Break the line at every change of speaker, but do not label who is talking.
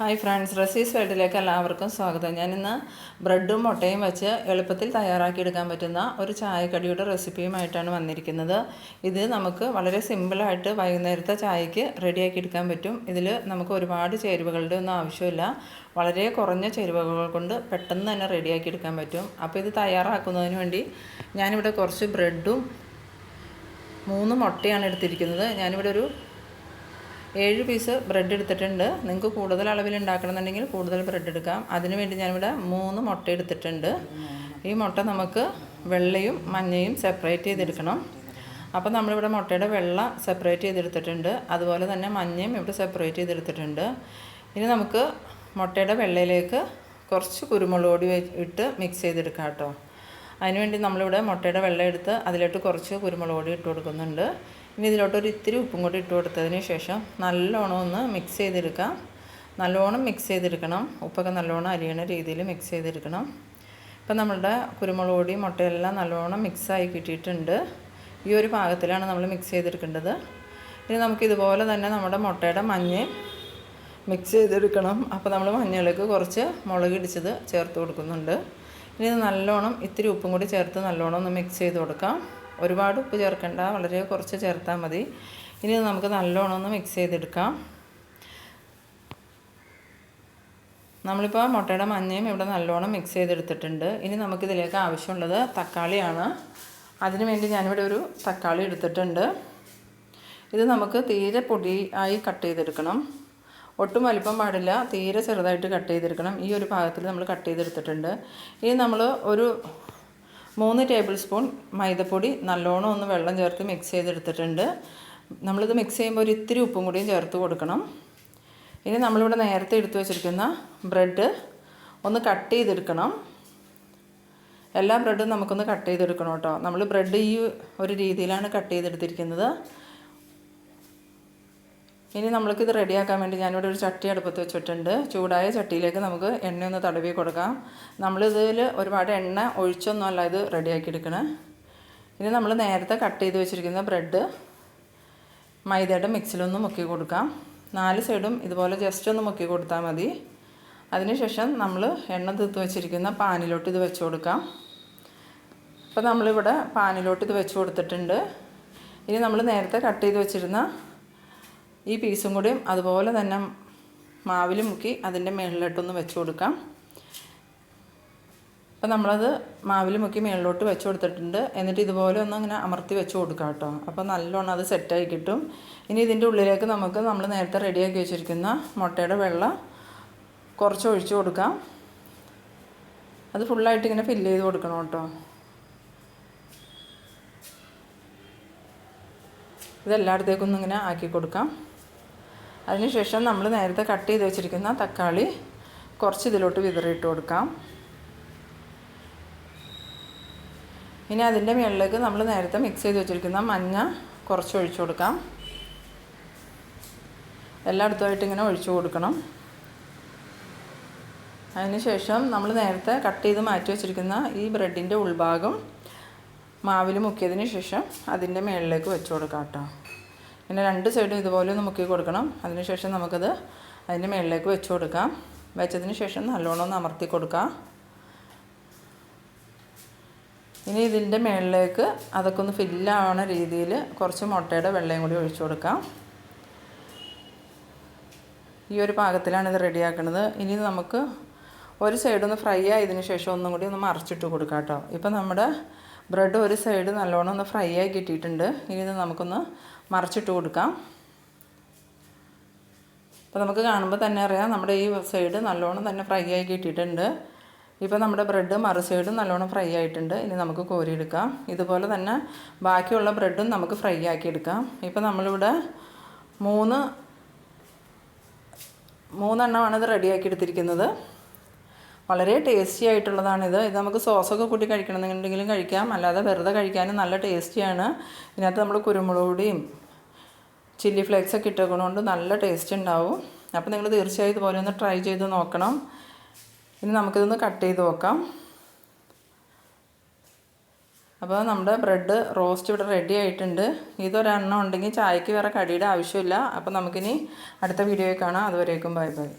Hi friends റസീസ് വേൾഡിലേക്ക് എല്ലാവർക്കും സ്വാഗതം. ഞാനിന്ന് ബ്രെഡും മുട്ടയും വെച്ച് എളുപ്പത്തിൽ തയ്യാറാക്കിയെടുക്കാൻ പറ്റുന്ന ഒരു ചായക്കടിയുടെ റെസിപ്പിയുമായിട്ടാണ് വന്നിരിക്കുന്നത്. ഇത് നമുക്ക് വളരെ സിമ്പിളായിട്ട് വൈകുന്നേരത്തെ ചായക്ക് റെഡിയാക്കി എടുക്കാൻ പറ്റും. ഇതിൽ നമുക്ക് ഒരുപാട് ചേരുവകളുടെ ഒന്നും ആവശ്യമില്ല. വളരെ കുറഞ്ഞ ചേരുവകൾ കൊണ്ട് പെട്ടെന്ന് തന്നെ റെഡിയാക്കി എടുക്കാൻ പറ്റും. അപ്പോൾ ഇത് തയ്യാറാക്കുന്നതിന് വേണ്ടി ഞാനിവിടെ കുറച്ച് ബ്രെഡും മൂന്ന് മുട്ടയാണ് എടുത്തിരിക്കുന്നത്. ഞാനിവിടെ ഒരു ഏഴ് പീസ് ബ്രെഡ് എടുത്തിട്ടുണ്ട്. നിങ്ങൾക്ക് കൂടുതൽ അളവിൽ ഉണ്ടാക്കണമെന്നുണ്ടെങ്കിൽ കൂടുതൽ ബ്രെഡ് എടുക്കാം. അതിന് വേണ്ടി ഞാനിവിടെ മൂന്ന് മുട്ട എടുത്തിട്ടുണ്ട്. ഈ മുട്ട നമുക്ക് വെള്ളയും മഞ്ഞയും സെപ്പറേറ്റ് ചെയ്തെടുക്കണം. അപ്പോൾ നമ്മളിവിടെ മുട്ടയുടെ വെള്ള സെപ്പറേറ്റ് ചെയ്തെടുത്തിട്ടുണ്ട്. അതുപോലെ തന്നെ മഞ്ഞയും ഇവിടെ സെപ്പറേറ്റ് ചെയ്തെടുത്തിട്ടുണ്ട്. ഇനി നമുക്ക് മുട്ടയുടെ വെള്ളയിലേക്ക് കുറച്ച് കുരുമുളക് പൊടി ഇട്ട് മിക്സ് ചെയ്തെടുക്കാം കേട്ടോ. അതിനുവേണ്ടി നമ്മളിവിടെ മുട്ടയുടെ വെള്ളം എടുത്ത് അതിലോട്ട് കുറച്ച് കുരുമുളക് പൊടി ഇട്ട് കൊടുക്കുന്നുണ്ട്. ഇനി ഇതിലോട്ടൊരു ഇത്തിരി ഉപ്പും കൂടി ഇട്ട് കൊടുത്തതിന് ശേഷം നല്ലോണം ഒന്ന് മിക്സ് ചെയ്തെടുക്കാം നല്ലോണം മിക്സ് ചെയ്തെടുക്കണം. ഉപ്പൊക്കെ നല്ലോണം അരിയണ രീതിയിൽ മിക്സ് ചെയ്തെടുക്കണം. ഇപ്പം നമ്മളുടെ കുരുമുളക് പൊടി മുട്ടയെല്ലാം നല്ലോണം മിക്സായി കിട്ടിയിട്ടുണ്ട്. ഈ ഒരു പാകത്തിലാണ് നമ്മൾ മിക്സ് ചെയ്തെടുക്കേണ്ടത്. ഇനി നമുക്കിതുപോലെ തന്നെ നമ്മുടെ മുട്ടയുടെ മഞ്ഞയും മിക്സ് ചെയ്തെടുക്കണം. അപ്പോൾ നമ്മൾ മഞ്ഞളിലേക്ക് കുറച്ച് മുളക് ഇടിച്ചത് ചേർത്ത് കൊടുക്കുന്നുണ്ട്. ഇനി നല്ലോണം ഇത്തിരി ഉപ്പും കൂടി ചേർത്ത് നല്ലോണം ഒന്ന് മിക്സ് ചെയ്ത് കൊടുക്കാം. ഒരുപാട് ഉപ്പ് ചേർക്കണ്ട വളരെ കുറച്ച് ചേർത്താൽ മതി. ഇനി നമുക്ക് നല്ലോണം ഒന്ന് മിക്സ് ചെയ്തെടുക്കാം. നമ്മളിപ്പോൾ മുട്ടയുടെ മഞ്ഞയും ഇവിടെ നല്ലോണം മിക്സ് ചെയ്തെടുത്തിട്ടുണ്ട്. ഇനി നമുക്കിതിലേക്ക് ആവശ്യമുള്ളത് തക്കാളിയാണ്. അതിനു വേണ്ടി ഞാനിവിടെ ഒരു തക്കാളി എടുത്തിട്ടുണ്ട്. ഇത് നമുക്ക് തീരെ പൊടി ആയി കട്ട് ചെയ്തെടുക്കണം. ഒട്ടും വലിപ്പം പാടില്ല തീരെ ചെറുതായിട്ട് കട്ട് ചെയ്തെടുക്കണം. ഈ ഒരു ഭാഗത്തിൽ നമ്മൾ കട്ട് ചെയ്തെടുത്തിട്ടുണ്ട്. ഇനി നമ്മൾ ഒരു മൂന്ന് ടേബിൾ സ്പൂൺ മൈദപ്പൊടി നല്ലോണം ഒന്ന് വെള്ളം ചേർത്ത് മിക്സ് ചെയ്തെടുത്തിട്ടുണ്ട്. നമ്മളിത് മിക്സ് ചെയ്യുമ്പോൾ ഒരു ഇത്തിരി ഉപ്പും കൂടിയും ചേർത്ത് കൊടുക്കണം. ഇനി നമ്മളിവിടെ നേരത്തെ എടുത്തു വച്ചിരിക്കുന്ന ബ്രെഡ് ഒന്ന് കട്ട് ചെയ്തെടുക്കണം. എല്ലാ ബ്രെഡും നമുക്കൊന്ന് കട്ട് ചെയ്തെടുക്കണം കേട്ടോ. നമ്മൾ ബ്രെഡ് ഈ ഒരു രീതിയിലാണ് കട്ട് ചെയ്തെടുത്തിരിക്കുന്നത്. ഇനി നമ്മൾക്കിത് റെഡിയാക്കാൻ വേണ്ടി ഞാനിവിടെ ഒരു ചട്ടി അടുപ്പത്ത് വെച്ചിട്ടുണ്ട്. ചൂടായ ചട്ടിയിലേക്ക് നമുക്ക് എണ്ണ ഒന്ന് തടവി കൊടുക്കാം. നമ്മളിതിൽ ഒരുപാട് എണ്ണ ഒഴിച്ചൊന്നുമല്ല ഇത് റെഡിയാക്കി എടുക്കണേ. ഇനി നമ്മൾ നേരത്തെ കട്ട് ചെയ്ത് വെച്ചിരിക്കുന്ന ബ്രെഡ് മൈദയുടെ മിക്സിലൊന്ന് മുക്കി കൊടുക്കാം. നാല് സൈഡും ഇതുപോലെ ജസ്റ്റ് ഒന്ന് മുക്കി കൊടുത്താൽ മതി. അതിനുശേഷം നമ്മൾ എണ്ണ തീർത്ത് വെച്ചിരിക്കുന്ന പാനിലോട്ട് ഇത് വെച്ച് കൊടുക്കാം. അപ്പോൾ നമ്മളിവിടെ പാനിലോട്ട് ഇത് വെച്ച് കൊടുത്തിട്ടുണ്ട്. ഇനി നമ്മൾ നേരത്തെ കട്ട് ചെയ്ത് വെച്ചിരുന്ന ഈ പീസും കൂടി അതുപോലെ തന്നെ മാവിൽ മുക്കി അതിന്റെ മുകളിലോട്ടൊന്ന് വെച്ച് കൊടുക്കാം. അപ്പോൾ നമ്മളത് മാവിൽ മുക്കി മുകളിലോട്ട് വെച്ച് കൊടുത്തിട്ടുണ്ട്. എന്നിട്ട് ഇതുപോലെ ഒന്ന് അങ്ങനെ അമർത്തി വെച്ച് കൊടുക്കാം കേട്ടോ. അപ്പോൾ നല്ലോണം അത് സെറ്റായി കിട്ടും. ഇനി ഇതിന്റെ ഉള്ളിലേക്ക് നമുക്ക് നമ്മൾ നേരത്തെ റെഡിയാക്കി വെച്ചിരിക്കുന്ന മുട്ടയുടെ വെള്ളം കുറച്ച് ഒഴിച്ച് കൊടുക്കാം. അത് ഫുള്ളായിട്ട് ഇങ്ങനെ ഫില്ല് ചെയ്ത് കൊടുക്കണം കേട്ടോ. ഇതെല്ലായിടത്തേക്കൊന്നും ഇങ്ങനെ ആക്കി കൊടുക്കാം. അതിനുശേഷം നമ്മൾ നേരത്തെ കട്ട് ചെയ്ത് വെച്ചിരിക്കുന്ന തക്കാളി കുറച്ച് ഇതിലോട്ട് വിതറിയിട്ട് കൊടുക്കാം. ഇനി അതിന്റെ മുകളിലേക്ക് നമ്മൾ നേരത്തെ മിക്സ് ചെയ്ത് വെച്ചിരിക്കുന്ന മഞ്ഞ കുറച്ച് ഒഴിച്ചു കൊടുക്കാം. എല്ലായിടത്തുമായിട്ട് ഇങ്ങനെ ഒഴിച്ചു കൊടുക്കണം. അതിനുശേഷം നമ്മൾ നേരത്തെ കട്ട് ചെയ്ത് മാറ്റി വെച്ചിരിക്കുന്ന ഈ ബ്രെഡിന്റെ ഉൾഭാഗം മാവിൽ മുക്കിയതിന് ശേഷം അതിന്റെ മുകളിലേക്ക് വെച്ച് കൊടുക്കാം കേട്ടോ. പിന്നെ രണ്ട് സൈഡും ഇതുപോലെ ഒന്ന് മുക്കി കൊടുക്കണം അതിനുശേഷം നമുക്കത് അതിന്റെ മുകളിലേക്ക് വെച്ച് കൊടുക്കാം. വെച്ചതിന് ശേഷം നല്ലോണം ഒന്ന് അമർത്തി കൊടുക്കാം. ഇനി ഇതിന്റെ മുകളിലേക്ക് അതൊക്കെ ഒന്ന് ഫില്ലാവണ രീതിയിൽ കുറച്ച് മുട്ടയുടെ വെള്ളയും കൂടി ഒഴിച്ചു കൊടുക്കാം. ഈ ഒരു പാകത്തിലാണ് ഇത് റെഡിയാക്കുന്നത് ഇനി നമുക്ക് ഒരു സൈഡ് ഒന്ന് ഫ്രൈ ആയതിന് ശേഷം ഒന്നും കൂടി ഒന്ന് മറിച്ചിട്ട് കൊടുക്കാം കേട്ടോ. ഇപ്പം നമ്മുടെ ബ്രെഡ് ഒരു സൈഡ് നല്ലോണം ഒന്ന് ഫ്രൈ ആയി കിട്ടിയിട്ടുണ്ട്. ഇനി ഇത് നമുക്കൊന്ന് മറിച്ചിട്ട് കൊടുക്കാം. അപ്പോൾ നമുക്ക് കാണുമ്പോൾ തന്നെ അറിയാം നമ്മുടെ ഈ സൈഡ് നല്ലോണം തന്നെ ഫ്രൈ ആയി കിട്ടിയിട്ടുണ്ട്. ഇപ്പോൾ നമ്മുടെ ബ്രെഡ് മറു സൈഡും നല്ലോണം ഫ്രൈ ആയിട്ടുണ്ട്. ഇനി നമുക്ക് കോരിയെടുക്കാം. ഇതുപോലെ തന്നെ ബാക്കിയുള്ള ബ്രെഡും നമുക്ക് ഫ്രൈ ആക്കി എടുക്കാം. ഇപ്പോൾ നമ്മളിവിടെ മൂന്ന് മൂന്നെണ്ണമാണ് ഇത് റെഡിയാക്കി എടുത്തിരിക്കുന്നത്. വളരെ ടേസ്റ്റി ആയിട്ടുള്ളതാണ് ഇത്. ഇത് നമുക്ക് സോസൊക്കെ കൂട്ടി കഴിക്കണമെന്നുണ്ടെങ്കിലും കഴിക്കാം. അല്ലാതെ വെറുതെ കഴിക്കാനും നല്ല ടേസ്റ്റിയാണ് ഇതിനകത്ത് നമ്മൾ കുരുമുളക് പൊടിയും ചില്ലി ഫ്ലേക്സ് ഒക്കെ ഇട്ടേക്കണോണ്ട് നല്ല ടേസ്റ്റ് ഉണ്ടാവും. അപ്പോൾ നിങ്ങൾ തീർച്ചയായും ഇതുപോലെ ഒന്ന് ട്രൈ ചെയ്ത് നോക്കണം. ഇനി നമുക്കിതൊന്ന് കട്ട് ചെയ്ത് നോക്കാം. അപ്പോൾ നമ്മുടെ ബ്രെഡ് റോസ്റ്റ് ഇവിടെ റെഡി ആയിട്ടുണ്ട്. ഇതൊരെണ്ണം ഉണ്ടെങ്കിൽ ചായക്ക് വേറെ കടിയുടെ ആവശ്യമില്ല. അപ്പോൾ നമുക്കിനി അടുത്ത വീഡിയോയിൽ കാണാം. അതുവരേക്കും ബൈ ബൈ